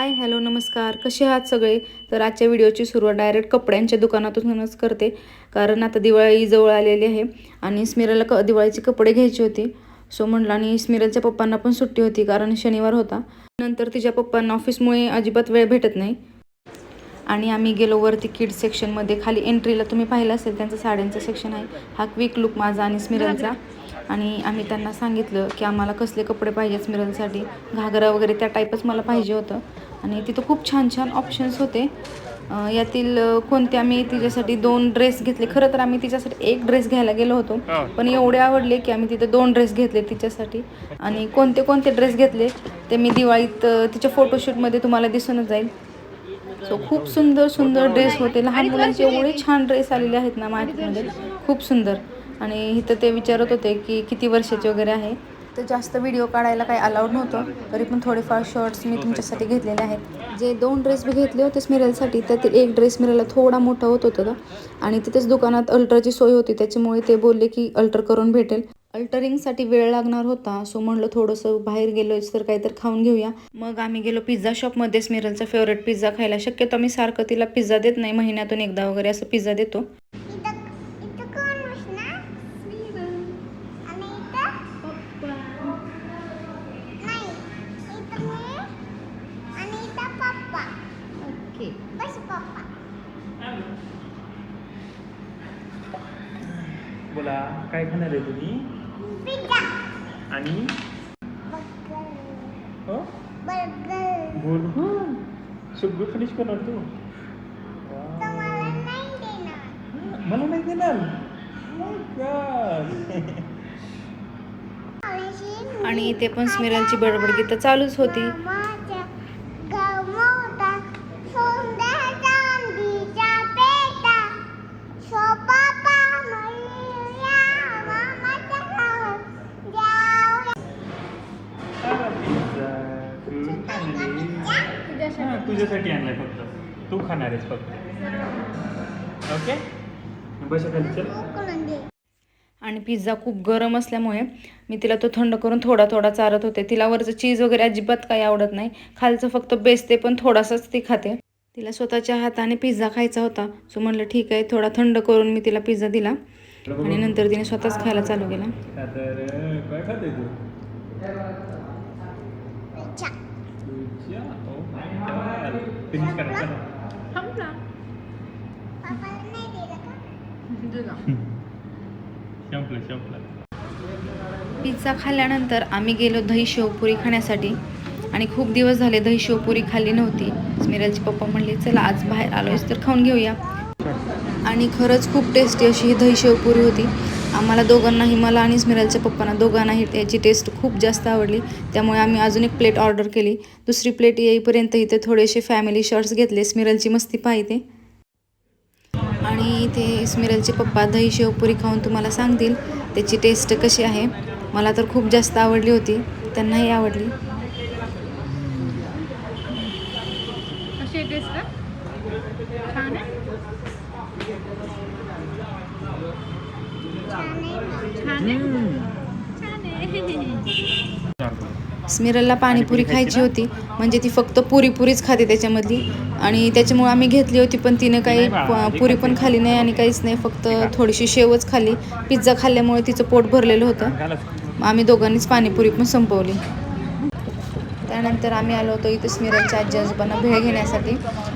Hi hello नमस्कार. कसे आहात सगळे? तर आजच्या व्हिडिओची सुरुवात डायरेक्ट कपड्यांच्या दुकानातूनच करते. कारण आता दिवाळी जवळ आलेली आहे आणि स्मिराला क दिवाळीचे कपडे घ्यायचे होते. सो म्हटलं आणि स्मिरलच्या पप्पांना पण सुट्टी होती कारण शनिवार होता. नंतर तिच्या पप्पांना ऑफिसमुळे अजिबात वेळ भेटत नाही. आणि आम्ही गेलो वरती किड सेक्शनमध्ये खाली एंट्रीला तुम्ही पाहिलं असेल त्यांचं साड्यांचं सेक्शन आहे. हा क्विक लुक माझा आणि स्मिरलचा आणि आम्ही त्यांना सांगितलं की आम्हाला कसले कपडे पाहिजेत स्मिरलसाठी घागरा वगैरे त्या टाईपच मला पाहिजे होतं. आणि तिथं खूप छान छान ऑप्शन्स होते. यातील कोणते आम्ही तिच्यासाठी दोन ड्रेस घेतले. खरं तर आम्ही तिच्यासाठी एक ड्रेस घ्यायला गेलो होतो. पण एवढे आवडले की आम्ही तिथे दोन ड्रेस घेतले तिच्यासाठी. आणि कोणते कोणते ड्रेस घेतले ते मी दिवाळीत तिच्या फोटोशूटमध्ये तुम्हाला दिसूनच जाईल. सो खूप सुंदर सुंदर ड्रेस होते. लहान मुलांचे एवढे छान ड्रेस आलेले आहेत ना मार्केटमध्ये खूप सुंदर. आणि इथं ते विचारत होते की किती वर्षाचे वगैरे आहे. तर जास्त व्हिडिओ काढायला काही अलाउड नव्हतं. तरी पण थोडेफार शॉर्ट्स मी तुमच्यासाठी घेतलेले आहेत. जे दोन ड्रेस मी घेतले होते स्मिरलसाठी त्यातील एक ड्रेस मिरलला थोडा मोठा होत होता आणि तिथेच दुकानात अल्ट्राची सोय होती. त्याच्यामुळे ते बोलले की अल्टर करून भेटेल. अल्टरिंगसाठी वेळ लागणार होता. सो म्हणलं थोडंसं बाहेर गेलो तर काहीतरी खाऊन घेऊया. मग आम्ही गेलो पिझ्झा शॉपमध्ये स्मिरलचा फेवरेट पिझ्झा खायला. शक्यतो आम्ही सारखं तिला पिझ्झा देत नाही. महिन्यातून एकदा वगैरे असं पिझ्झा देतो. बोला काय खाणार आहे तुम्ही? पिझ्झा. आणि? बर्गर. हो? हं. सगळं फिनिश करणार तू? मला नाही देणार? आणि ते पण स्मिरलची बडबड गीतं चालूच होती. हा, तुझ्यासाठी आणलाय फक्त. तू खाणार आहेस फक्त. ओके खाली चल. आणि पिझ्झा खूप गरम असल्यामुळे मी तिला तो थंड करून थोडा थोडा चारत होते. तिला वरचं चीज वगैरे अजिबात काही आवडत नाही. खालचं फक्त बेस ते पण थोडासाच ती खाते. तिला स्वतःच्या हाताने पिझ्झा खायचा होता. सो म्हणलं ठीक आहे थोडा थंड करून मी तिला पिझ्झा दिला. आणि नंतर तिने स्वतःच खायला चालू केला. तर oh my god. पिझ्झा करा चला पप्पाला नाही दिलं संपलं संपलं पिझ्झा खाल्ल्यानंतर आम्ही गेलो दही शेवपुरी खाण्यासाठी. आणि खूप दिवस झाले दही शेवपुरी खाल्ली नव्हती. स्मिरलचे पप्पा म्हणले चला आज बाहेर आलोयस तर खाऊन घेऊया. आणि खरंच खूप टेस्टी अशी ही दही शेवपुरी होती. आम्हाला दोघांनाही मला आणि स्मिरलच्या पप्पांना दोघांनाही त्याची टेस्ट खूप जास्त आवडली. त्यामुळे आम्ही अजून एक प्लेट ऑर्डर केली. दुसरी प्लेट येईपर्यंत इथे थोडेसे फॅमिली शॉर्ट्स घेतले. स्मिरलची मस्ती पाहिजे आणि इथे स्मिरलचे पप्पा दही शेवपुरी खाऊन तुम्हाला सांगतील त्याची टेस्ट कशी आहे. मला तर खूप जास्त आवडली होती. त्यांनाही आवडली कशी टेस्ट छान आहे छान आहे छान आहे स्मिरलला पाणीपुरी खायची होती. म्हणजे ती फक्त पुरी पुरीच खाते त्याच्यामधली. आणि त्याच्यामुळे आम्ही घेतली होती पण तिने काही प- पुरी पण खाली नाही आणि काहीच नाही फक्त थोडीशी शेवच खाल्ली. पिझ्झा खाल्ल्यामुळे तिचं पोट भरलेलं होतं. आम्ही दोघांनीच पाणीपुरी पण संपवली. त्यानंतर आम्ही आलो होतो इथं स्मिरलच्या आजी आजोबांना भेळ घेण्यासाठी.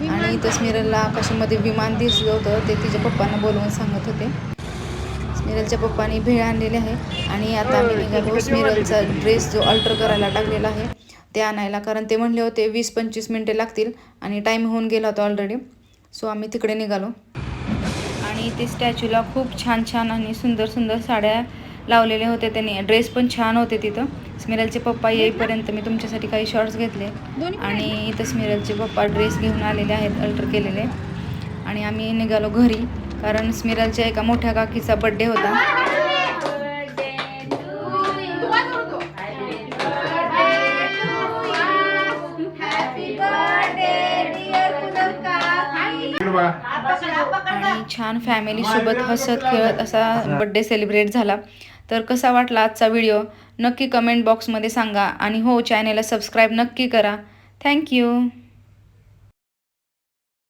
आणि इथं स्मिरलला आकाशामध्ये विमान दिसलं होतं. ते तिच्या पप्पांना बोलवून सांगत होते. स्मिरलच्या पप्पांनी भेळ आणलेली आहे. आणि आता आम्ही निघालो स्मिरलचा ड्रेस जो अल्टर करायला टाकलेला आहे ते आणायला. कारण ते म्हणले होते वीस पंचवीस मिनटे लागतील आणि टाईम होऊन गेला होता ऑलरेडी सो आम्ही तिकडे निघालो. आणि ते स्टॅच्यूला खूप छान छान आणि सुंदर सुंदर साड्या लावलेल्या होत्या त्यांनी. ड्रेस पण छान होते तिथं. स्मिरलचे पप्पा येईपर्यंत मी तुमच्यासाठी काही शॉर्ट्स घेतले. आणि इथं स्मिरलचे पप्पा ड्रेस घेऊन आलेले आहेत अल्टर केलेले. आणि आम्ही निघालो घरी. कारण स्मिरलच्या एका मोठ्या काकीचा बड्डे होता. आणि छान फॅमिली सोबत हसत खेळत असा बड्डे सेलिब्रेट झाला. तर कसा वाटला आजचा व्हिडिओ नक्की कमेंट बॉक्समध्ये सांगा. आणि हो चॅनेलला सबस्क्राईब नक्की करा. थँक्यू